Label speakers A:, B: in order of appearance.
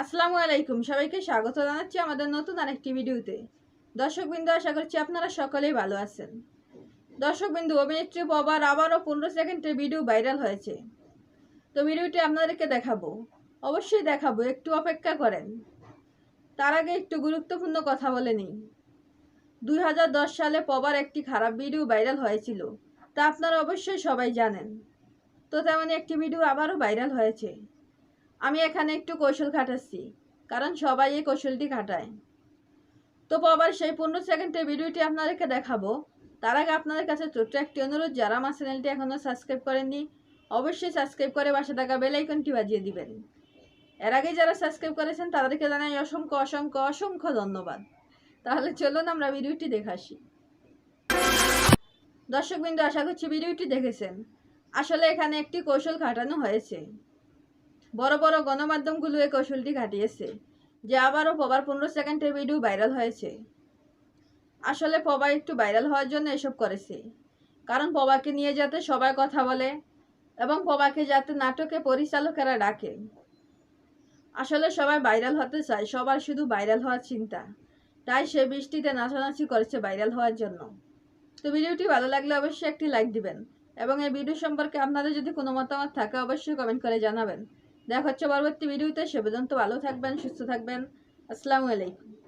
A: আসসালামু আলাইকুম। সবাইকে স্বাগত জানাচ্ছি আমাদের নতুন আরেকটি ভিডিওতে। দর্শকবৃন্দ, আশা করছি আপনারা সকলেই ভালো আছেন। দর্শকবৃন্দু, অভিনেত্রী পবার আবারও পনেরো সেকেন্ডের ভিডিও ভাইরাল হয়েছে। তো ভিডিওটি আপনাদেরকে দেখাবো। অবশ্যই দেখাবো, একটু অপেক্ষা করেন। তার আগে একটু গুরুত্বপূর্ণ কথা বলে নিই। দুই হাজার দশ সালে পবার একটি খারাপ ভিডিও ভাইরাল হয়েছিল, তা আপনারা অবশ্যই সবাই জানেন। তো তেমনই একটি ভিডিও আবারও ভাইরাল হয়েছে। আমি এখানে একটু কৌশল খাটাচ্ছি, কারণ সবাই এই কৌশলটি খাটায়। তো আবার সেই পনেরো সেকেন্ডের ভিডিওটি আপনাদেরকে দেখাবো। তার আগে আপনাদের কাছে ছোট্ট একটি অনুরোধ, যারা আমার চ্যানেলটি এখনও সাবস্ক্রাইব করেননি, অবশ্যই সাবস্ক্রাইব করে বাসা থাকা বেল আইকনটি বাজিয়ে দিবেন। এর আগে যারা সাবস্ক্রাইব করেছেন, তাদেরকে জানাই অসংখ্য অসংখ্য অসংখ্য ধন্যবাদ। তাহলে চলুন আমরা ভিডিওটি দেখে আসি। দর্শকবৃন্দ, আশা করছি ভিডিওটি দেখেছেন। আসলে এখানে একটি কৌশল খাটানো হয়েছে। বড় বড় গণমাধ্যমগুলো এই কৌশলটি ঘাটিয়েছে, যে আবারও পবার পনেরো সেকেন্ডের ভিডিও ভাইরাল হয়েছে। আসলে পবা একটু ভাইরাল হওয়ার জন্য এসব করেছে, কারণ পবাকে নিয়ে যাতে সবাই কথা বলে এবং পবাকে যাতে নাটকে পরিচালকেরা ডাকে। আসলে সবাই ভাইরাল হতে চায়, সবার শুধু ভাইরাল হওয়ার চিন্তা। তাই সে বৃষ্টিতে নাচানাচি করেছে ভাইরাল হওয়ার জন্য। তো ভিডিওটি ভালো লাগলে অবশ্যই একটি লাইক দিবেন এবং এই ভিডিও সম্পর্কে আপনাদের যদি কোনো মতামত থাকে অবশ্যই কমেন্ট করে জানাবেন। দেখা হচ্ছে পরবর্তী ভিডিওতে। সে পর্যন্ত ভালো থাকবেন সুস্থ থাকবেন। আসসালামু আলাইকুম।